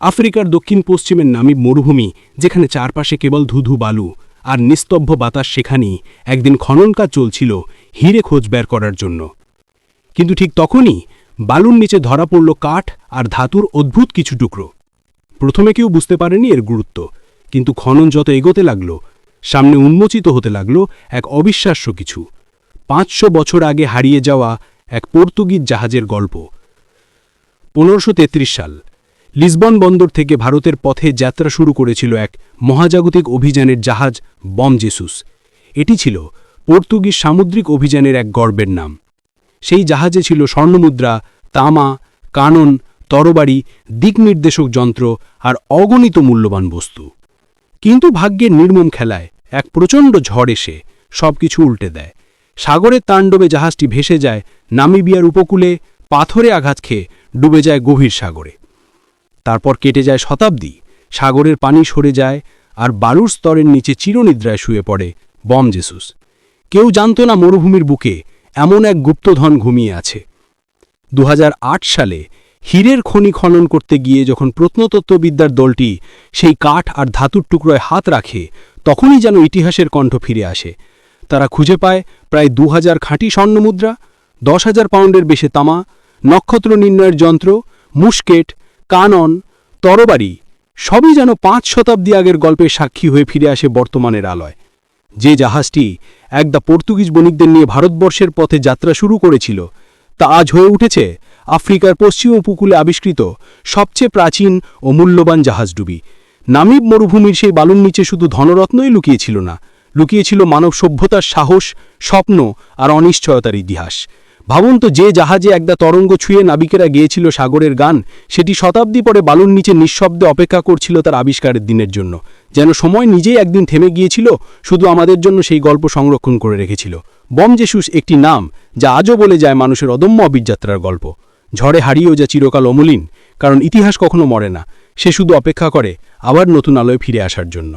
আফ্রিকার দক্ষিণ পশ্চিমের নামিব মরুভূমি, যেখানে চারপাশে কেবল ধুধু বালু আর নিস্তব্ধ বাতাস সেখানেই একদিন খনন কাজ চলছিল হিরে খোঁজ বের করার জন্য। কিন্তু ঠিক তখনই বালুর নিচে ধরা পড়ল কাঠ আর ধাতুর অদ্ভুত কিছু টুকরো। প্রথমে কেউ বুঝতে পারেনি এর গুরুত্ব, কিন্তু খনন যত এগোতে লাগল, সামনে উন্মোচিত হতে লাগল এক অবিশ্বাস্য কিছু। পাঁচশো বছর আগে হারিয়ে যাওয়া এক পর্তুগিজ জাহাজের গল্প। পনেরোশো সাল। লিসবন বন্দর থেকে ভারতের পথে যাত্রা শুরু করেছিল এক মহাজাগতিক অভিযানের জাহাজ বম জেসুস। এটি ছিল পর্তুগিজ সামুদ্রিক অভিযানের এক গর্বের নাম। সেই জাহাজে ছিল স্বর্ণমুদ্রা, তামা, কানন, তরবারি, দিকনির্দেশক যন্ত্র আর অগণিত মূল্যবান বস্তু। কিন্তু ভাগ্যের নির্মম খেলায় এক প্রচণ্ড ঝড় এসে সবকিছু উল্টে দেয়। সাগরের তাণ্ডবে জাহাজটি ভেসে যায় নামিবিয়ার উপকূলে, পাথরে আঘাত খেয়ে ডুবে যায় গভীর সাগরে। তারপর কেটে যায় শতাব্দী, সাগরের পানি সরে যায় আর বালুর স্তরের নিচে চিরনিদ্রায় শুয়ে পড়ে বম জেসুস। কেউ জানত না মরুভূমির বুকে এমন এক গুপ্তধন ঘুমিয়ে আছে। দু হাজার আট সালে হীরের খনি খনন করতে গিয়ে যখন প্রত্নতত্ত্ববিদ্যার দলটি সেই কাঠ আর ধাতুর টুকরোয় হাত রাখে, তখনই যেন ইতিহাসের কণ্ঠ ফিরে আসে। তারা খুঁজে পায় প্রায় দু হাজার খাঁটি স্বর্ণমুদ্রা, দশ হাজার পাউন্ডের বেশি তামা, নক্ষত্র নির্ণয়ের যন্ত্র মুস্কেট কানন, তরবারি সবই যেন পাঁচ শতাব্দী আগের গল্পের সাক্ষী হয়ে ফিরে আসে বর্তমানের আলয়। যে জাহাজটি একদা পর্তুগিজ বণিকদের নিয়ে ভারতবর্ষের পথে যাত্রা শুরু করেছিল, তা আজ হয়ে উঠেছে আফ্রিকার পশ্চিম উপকূলে আবিষ্কৃত সবচেয়ে প্রাচীন ও মূল্যবান জাহাজডুবি। নামিব মরুভূমির সেই বালুর নিচে শুধু ধনরত্নই লুকিয়েছিল না, লুকিয়েছিল মানব সভ্যতার সাহস, স্বপ্ন আর অনিশ্চয়তার ইতিহাস। ভাবুন তো, যে জাহাজে একদা তরঙ্গ ছুঁয়ে নাবিকেরা গিয়েছিল সাগরের গান, সেটি শতাব্দী পরে বালুর নিচে নিঃশব্দে অপেক্ষা করছিল তার আবিষ্কারের দিনের জন্য। যেন সময় নিজেই একদিন থেমে গিয়েছিল, শুধু আমাদের জন্য সেই গল্প সংরক্ষণ করে রেখেছিল। বম জেসুস একটি নাম, যা আজও বলে যায় মানুষের অদম্য অভিযাত্রার গল্প। ঝড়ে হারিয়েও যা চিরকাল অমলিন, কারণ ইতিহাস কখনো মরে না, সে শুধু অপেক্ষা করে আবার নতুন আলোয় ফিরে আসার জন্য।